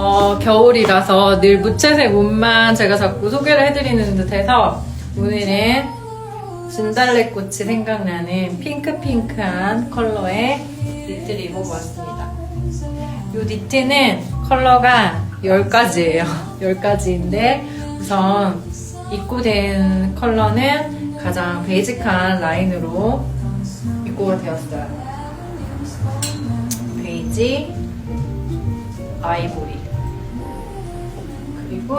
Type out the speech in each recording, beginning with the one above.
어, 겨울이라서 늘 무채색 옷만 제가 자꾸 소개를 해드리는 듯해서 오늘은 진달래꽃이 생각나는 핑크핑크한 컬러의 니트를 입어보았습니다. 이 니트는 컬러가 10가지예요. 10가지인데 우선 입고 된 컬러는 가장 베이직한 라인으로 입고가 되었어요. 베이지, 아이보리 그리고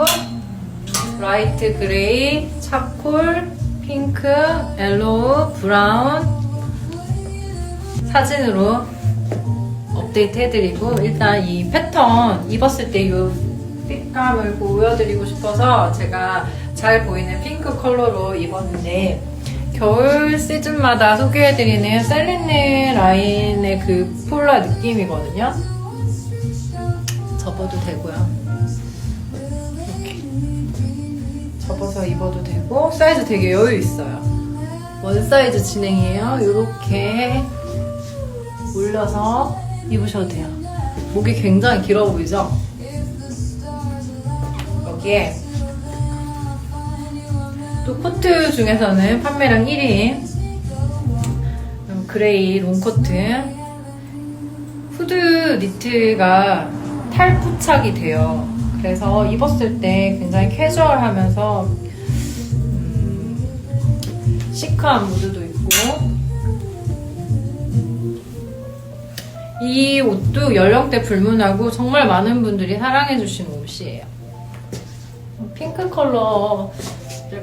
라이트 그레이, 차콜, 핑크, 옐로우, 브라운 사진으로 업데이트 해드리고 일단 이 패턴 입었을 때이 색감을 보여드리고 싶어서 제가 잘 보이는 핑크 컬러로 입었는데 겨울 시즌마다 소개해드리는 셀린네 라인의 그 폴라 느낌이거든요. 접어도 되고요. 접어서 입어도 되고 사이즈 되게 여유 있어요. 원 사이즈 진행이에요. 이렇게 올려서 입으셔도 돼요. 목이 굉장히 길어 보이죠? 여기에 또 코트 중에서는 판매량 1위인 그레이 롱코트 후드 니트가 탈부착이 돼요. 그래서 입었을 때 굉장히 캐주얼하면서 음, 시크한 무드도 있고 이 옷도 연령대 불문하고 정말 많은 분들이 사랑해주시는 옷이에요. 핑크 컬러를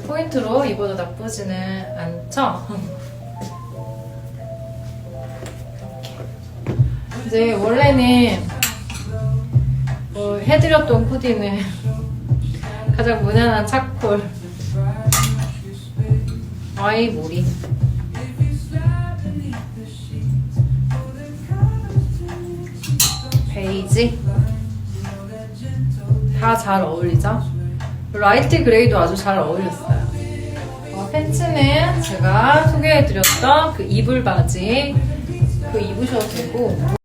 포인트로 입어도 나쁘지는 않죠? 이제 원래는 뭐 해드렸던 코디는 가장 무난한 차콜. 아이보리 베이지? 다 잘 어울리죠? 라이트 그레이도 아주 잘 어울렸어요. 어, 팬츠는 제가 소개해드렸던 그 이불 바지. 그 입으셔도 되고